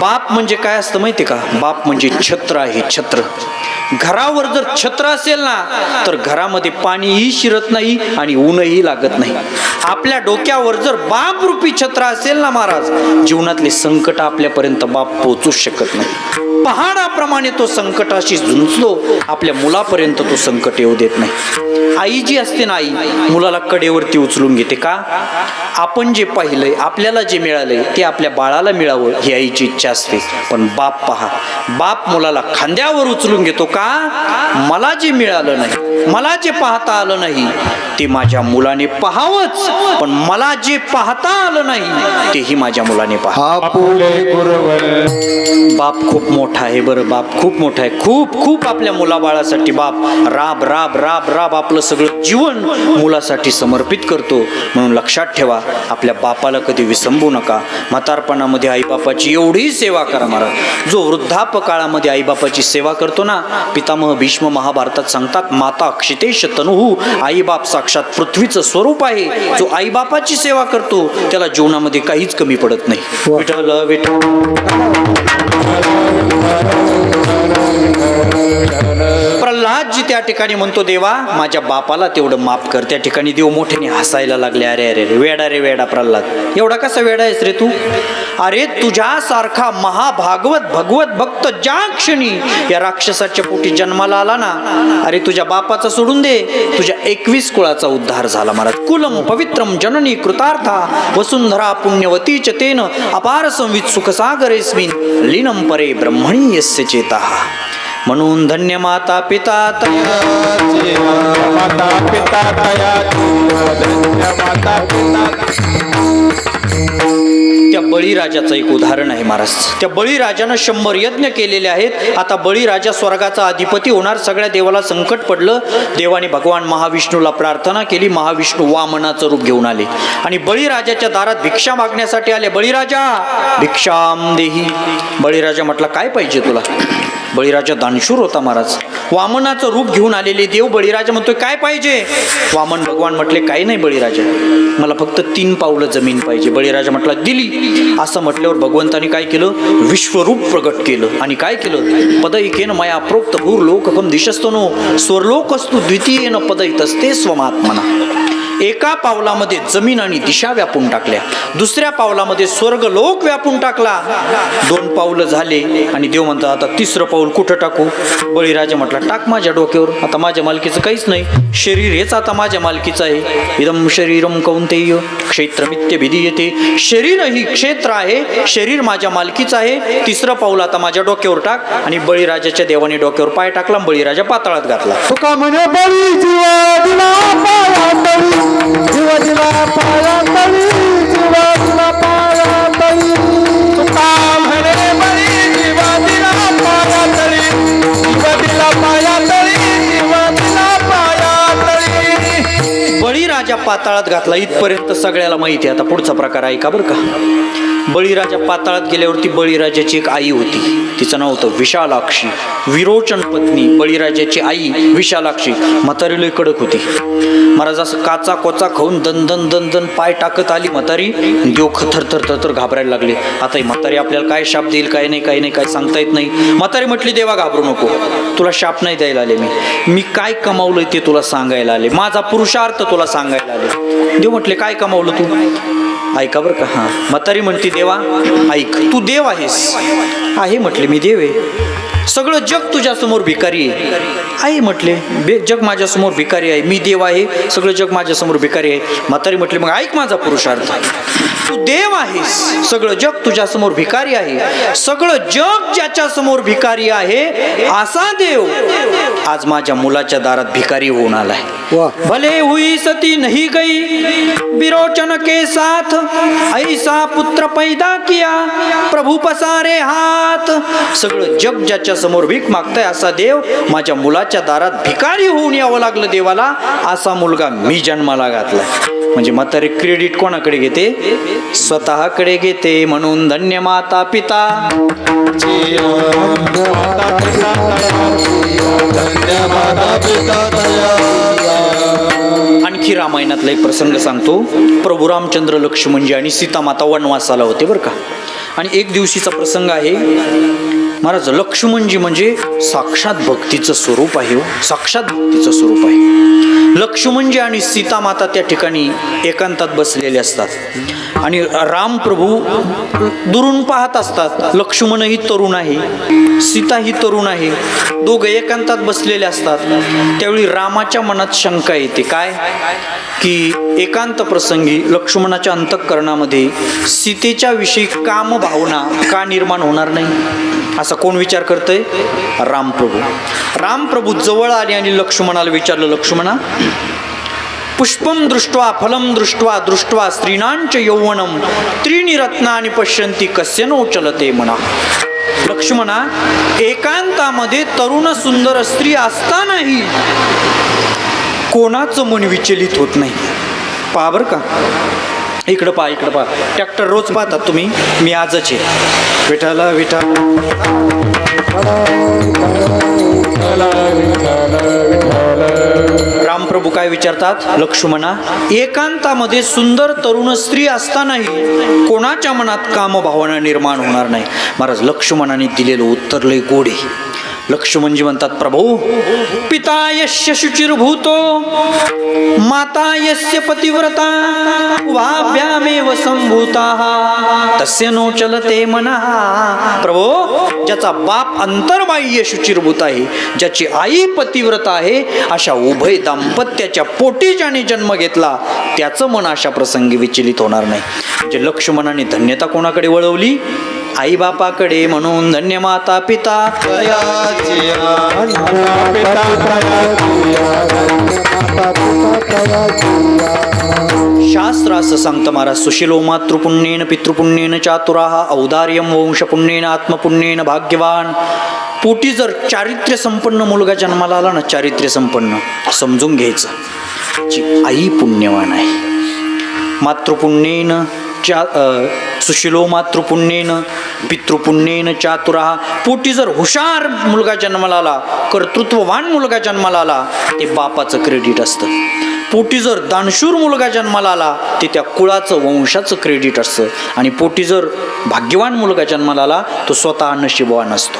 बाप म्हणजे काय असतं माहिती का? बाप म्हणजे छत्र आहे छत्र. घरावर जर छत्र असेल ना तर घरामध्ये पाणीही शिरत नाही आणि ऊनही लागत नाही. आपल्या डोक्यावर जर बाप रूपी छत्र असेल ना महाराज जीवनातले संकट आपल्यापर्यंत बाप पोचू शकत नाही. पहाडाप्रमाणे तो संकटाशी झुंजतो आपल्या मुलापर्यंत तो संकट येऊ देत नाही. आई जी असते ना आई मुलाला कडेवरती उचलून घेते का? आपण जे पाहिलंय आपल्याला जे मिळालंय ते आपल्या बाळाला मिळावं ही आईची इच्छा असते. पण बाप पहा बाप मुलाला खांद्यावर उचलून घेतो का? मला जे मिळालं नाही मला जे पाहता आलं नाही ते माझ्या मुलाने पाहावंच. पण मला जे पाहता आलं नाही तेही माझ्या मुलाने पहा. बाप खूप मोठा आहे बरं बाप खूप मोठा आहे. खूप खूप आपल्या मुलाबाळासाठी बाप. राब राब राब राब आपलं सगळं जीवन मुलासाठी समर्पित करतो. म्हणून लक्षात ठेवा आपल्या बापाला कधी विसंबू नका. म्हातारपणामध्ये आईबापाची एवढी सेवा करा महाराज. जो वृद्धापकाळामध्ये आईबापाची सेवा करतो ना पितामह भीष्म महाभारतात सांगतात माता अक्षितेश तनुहू आईबाप साक्षात पृथ्वीचं स्वरूप आहे. जो आईबापाची सेवा करतो त्याला जीवनामध्ये काहीच कमी पडत नाही. विठ्ठल विठ्ठल. ठिकाणी म्हणतो देवा माझ्या बापाला तेवढं माफ कर त्या ठिकाणी देव मोठ्याने हसायला लागले. अरे अरे अरे वेडा रे वेडा प्रल्हाद. एवढा कसा वेडा आहेस रे तू? अरे तुझ्यासारखा महाभागवत भगवत भक्त ज्या क्षणी या राक्षसाच्या पोटी जन्माला आला ना अरे तुझ्या बापाचा सोडून दे तुझ्या एकवीस कुळाचा उद्धार झाला महाराज. कुलम पवित्रम जननी कृतार्था वसुंधरा पुण्यवती तेन अपार संवित सुखसागरेस्मिन लीनम परे ब्रह्मणी यस्य चेता. म्हणून धन्य माता पिता तया. माता पिता तया माता पिता त्या बळीराजाचं एक उदाहरण आहे महाराज. त्या बळीराजानं शंभर यज्ञ केलेले आहेत. आता बळीराजा स्वर्गाचा अधिपती होणार. सगळ्या देवाला संकट पडलं. देवाने भगवान महाविष्णूला प्रार्थना केली. महाविष्णू वामनाचं रूप घेऊन आले. आणि बळीराजाच्या दारात भिक्षा मागण्यासाठी आले. बळीराजा भिक्षाम देही. बळीराजा म्हटला काय पाहिजे तुला? बळीराजा दानशूर होता महाराज. वामनाचं रूप घेऊन आलेले देव बळीराजा म्हणतोय काय पाहिजे? वामन भगवान म्हटले काही नाही बळीराजा. मला फक्त तीन पावलं जमीन पाहिजे. बळीराजा म्हटला दिली. असं म्हटल्यावर भगवंतानी काय केलं? विश्वरूप प्रगट केलं. आणि काय केलं? पदईकेन माया प्रोक्त भूर लोककम दिशस्तो नो स्वर्लोकस्तु द्वितीयेन पदईतस्ते स्वमात्मना. एका पावलामध्ये जमीन आणि दिशा व्यापून टाकल्या. दुसऱ्या पावलामध्ये स्वर्ग लोक व्यापून टाकला. दोन पावलं झाले आणि देव म्हणतात आता तिसरं पाऊल कुठं टाकू? बळीराजा म्हटला टाक माझ्या डोक्यावर. आता माझ्या मालकीचं काहीच नाही. शरीर हेच आता माझ्या मालकीचं आहे. इदम शरीरम कौंतेय क्षेत्रमित्य भिधीयते शरीर ही क्षेत्र आहे. शरीर माझ्या मालकीचं आहे. तिसरं पाऊल आता माझ्या डोक्यावर टाक. आणि बळीराजाच्या देवाने डोक्यावर पाय टाकला बळीराजा पातळात घातला. तुका म्हणे बळी जीवा दिला जीवा पाया तळी जीवा पाया तळी बळी जीवा दिला पाया तळी जीवा दिला पाया तळी जीवा दिला पाया तळी बळीराजा पाताळात घातला इथपर्यंत सगळ्याला माहिती आहे. आता पुढचा प्रकार ऐका बरं का? बळीराजा पाताळात गेल्यावरती बळीराजाची एक आई होती. तिचं नाव होतं विशालाक्षी. विरोचन पत्नी बळीराजाची आई विशालाक्षी. म्हातारी लय कडक होती. महाराज असं काचा कोचा खाऊन दन दन दन दन पाय टाकत आली म्हातारी देव थर थर थर थर घाबरायला लागले. आता ही म्हातारी आपल्याला काय शाप देईल काय नाही काय नाही काय सांगता येत नाही. म्हातारी म्हटली देवा घाबरू नको. तुला शाप नाही द्यायला आले मी. मी काय कमावलं ते तुला सांगायला आले. माझा पुरुषार्थ तुला सांगायला आले. देव म्हटले काय कमावलं तू? ऐका बरं का. हां. म्हातारी म्हणते देवा ऐक. तू देव आहेस. आहे म्हटले. मी देव आहे. सगळं जग तुझ्यासमोर भिकारी आहे. आहे म्हटले बे जग माझ्यासमोर भिकारी आहे. मी देव आहे. सगळं जग माझ्यासमोर भिकारी आहे. म्हातारी म्हटले मग ऐक माझा पुरुषार्थ. तू देव आहेस. सगळं जग तुझ्यासमोर भिकारी आहे. सगळं जग ज्याच्या समोर भिकारी आहे असा देव आज माझ्या मुलाच्या दारात भिकारी होऊन आलाय. भले हुई सती नहीं गई विरोचन के साथ ऐसा पुत्र पैदा किया प्रभू पसारे हात सगळं जग ज्याच्या समोर भीक मागताय असा देव माझ्या मुलाच्या दारात भिकारी होऊन यावं लागलं देवाला असा मुलगा मी जन्माला घातला म्हणजे म्हातारे क्रेडिट कोणाकडे घेते? स्वतःकडे घेते म्हणून धन्य माता पिता. धन्य माता पिता आणखी रामायणातला एक प्रसंग सांगतो. प्रभू रामचंद्र लक्ष्मणजी आणि सीता माता वनवासाला होते बरं का. आणि एक दिवशीचा प्रसंग आहे. महाराज लक्ष्मणजी म्हणजे साक्षात भक्तीचं स्वरूप आहे हो. साक्षात भक्तीचं स्वरूप आहे. लक्ष्मणजी आणि सीतामाता त्या ठिकाणी एकांतात बसलेले असतात. आणि रामप्रभू दुरून पाहत असतात लक्ष्मणही तरुण आहे सीता ही तरुण आहे दोघं एकांतात बसलेले असतात. त्यावेळी रामाच्या मनात शंका येते काय? की एकांत प्रसंगी लक्ष्मणाच्या अंतःकरणामध्ये सीतेच्या विषयी काम भावना का निर्माण होणार नाही? असं कोण विचार करतंय? रामप्रभू. रामप्रभू जवळ आले आणि लक्ष्मणाला विचारलं लक्ष्मणा पुष्पम दृष्ट्वा फलम दृष्ट्वा दृष्ट्वा स्त्रीणांच यौवनम त्रीणी रत्नानि पश्यंती कस्य नो चलते म्हणा लक्ष्मणा एकांतामध्ये तरुण सुंदर स्त्री असतानाही कोणाचं मन विचलित होत नाही? पहा बरं का. इकडं पहा इकडं पहा. ट्रॅक्टर रोज पाहतात तुम्ही. मी आजच आहे. विठाला विठा रामप्रभू काय विचारतात? लक्ष्मणा एकांतामध्ये सुंदर तरुण स्त्री असतानाही कोणाच्या मनात कामभावना निर्माण होणार नाही? महाराज लक्ष्मणाने दिलेलं उत्तर लय गोडे लक्ष्मणजी म्हणतात प्रभू पिता यस्य शुचिर्भूतो माता यस्य पतिव्रता वाभ्यामेव संभूता तस्य नो चलते मना। प्रभो ज्याचा बाप अंतर्बाह्य शुचिर्भूत आहे ज्याची आई पतिव्रता आहे अशा उभय दाम्पत्याच्या पोटी ज्याने जन्म घेतला त्याचं मन अशा प्रसंगी विचलित होणार नाही. म्हणजे लक्ष्मणाने धन्यता कोणाकडे वळवली? आई बापाकडे म्हणून धन्य माता पिता. शास्त्र असं सांगतं महाराज सुशिलो मातृपुण्येन पितृपुण्येन चातुराहा औदार्यम वंशपुण्येन आत्मपुण्येन भाग्यवान. पोटी जर चारित्र्य संपन्न मुलगा जन्माला आला ना चारित्र्य संपन्न. समजून घ्यायचं. जी आई पुण्यवान आहे. मातृपुण्येन चा सुशिलो मातृपुण्येन पितृपुण्येन चातुरा. पोटी जर हुशार मुलगा जन्माला आला कर्तृत्ववान मुलगा जन्माला आला ते बापाचं क्रेडिट असतं. पोटी जर दानशूर मुलगा जन्माला आला ते त्या कुळाचं वंशाचं क्रेडिट असतं. आणि पोटी जर भाग्यवान मुलगा जन्माला आला तो स्वतः नशिबवान असतो.